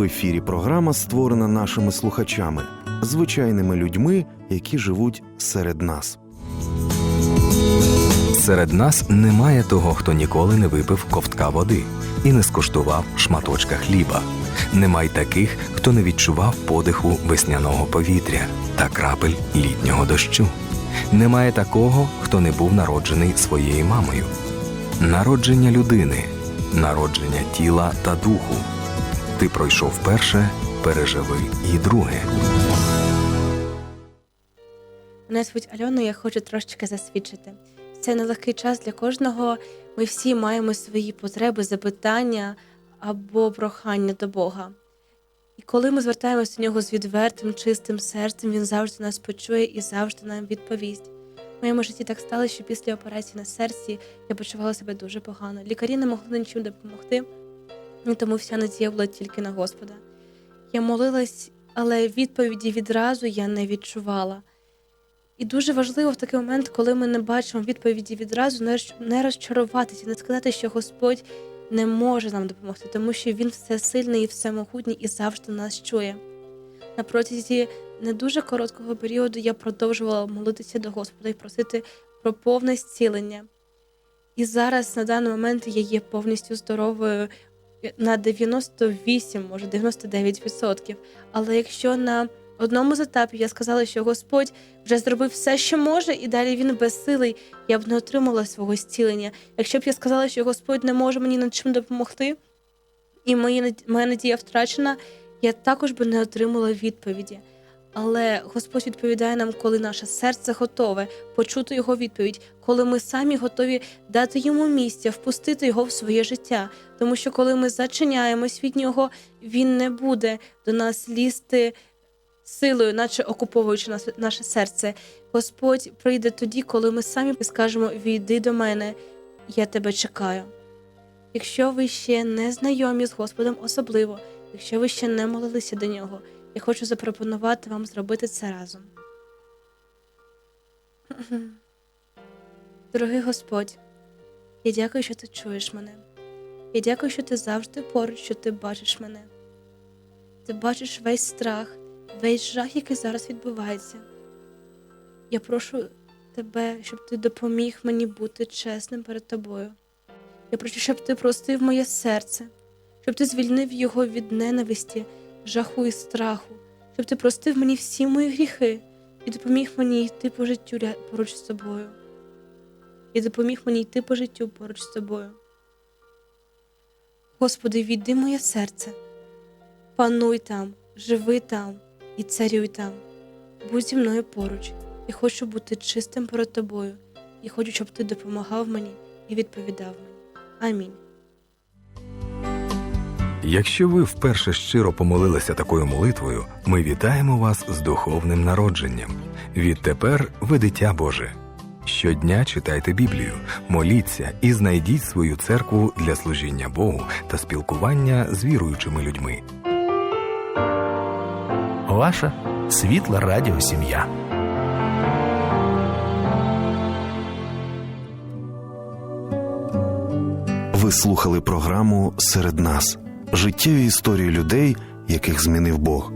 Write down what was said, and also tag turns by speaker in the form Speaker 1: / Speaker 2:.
Speaker 1: В ефірі програма створена нашими слухачами, звичайними людьми, які живуть серед нас.
Speaker 2: Серед нас немає того, хто ніколи не випив ковтка води і не скуштував шматочка хліба. Немає таких, хто не відчував подиху весняного повітря та крапель літнього дощу. Немає такого, хто не був народжений своєю мамою. Народження людини, народження тіла та духу. Ти пройшов перше, переживи і друге.
Speaker 3: Мене звуть Альона, я хочу трошечки засвідчити. Це нелегкий час для кожного. Ми всі маємо свої потреби, запитання або прохання до Бога. І коли ми звертаємося до нього з відвертим, чистим серцем, він завжди нас почує і завжди нам відповість. В моєму житті так сталося, що після операції на серці я почувала себе дуже погано. Лікарі не могли нічим допомогти, і тому вся надія була тільки на Господа. Я молилась, але відповіді відразу я не відчувала. І дуже важливо в такий момент, коли ми не бачимо відповіді відразу, не розчаруватися, не сказати, що Господь не може нам допомогти, тому що Він всесильний і всемогутній і завжди нас чує. На протязі не дуже короткого періоду я продовжувала молитися до Господа і просити про повне зцілення. І зараз, на даний момент, я є повністю здоровою на 98, може 99%. Але якщо на одному з етапів я сказала, що Господь вже зробив все, що може, і далі він безсилий, я б не отримала свого зцілення. Якщо б я сказала, що Господь не може мені над чим допомогти, і моя надія втрачена, я також би не отримала відповіді. Але Господь відповідає нам, коли наше серце готове почути його відповідь, коли ми самі готові дати йому місця, впустити його в своє життя. Тому що коли ми зачиняємось від нього, він не буде до нас лізти силою, наче окуповуючи нас, наше серце. Господь прийде тоді, коли ми самі скажемо: Війди до мене, я тебе чекаю. Якщо ви ще не знайомі з Господом особливо, якщо ви ще не молилися до нього, я хочу запропонувати вам зробити це разом. Дорогий Господь, я дякую, що ти чуєш мене. Я дякую, що ти завжди поруч, що ти бачиш мене. Ти бачиш весь страх, весь жах, який зараз відбувається. Я прошу тебе, щоб ти допоміг мені бути чесним перед тобою. Я прошу, щоб ти простив моє серце, щоб ти звільнив його від ненависті, жаху і страху, щоб ти простив мені всі мої гріхи і допоміг мені йти по життю поруч з тобою. І допоміг мені йти по життю поруч з тобою. Господи, відди моє серце, пануй там, живи там і царюй там. Будь зі мною поруч. Я хочу бути чистим перед тобою і хочу, щоб ти допомагав мені і відповідав мені. Амінь.
Speaker 2: Якщо ви вперше щиро помолилися такою молитвою, ми вітаємо вас з духовним народженням. Відтепер ви дитя Боже. Щодня читайте Біблію, моліться і знайдіть свою церкву для служіння Богу та спілкування з віруючими людьми.
Speaker 4: Ваша світла радіосім'я.
Speaker 1: Ви слухали програму Серед нас життєві історії людей, яких змінив Бог.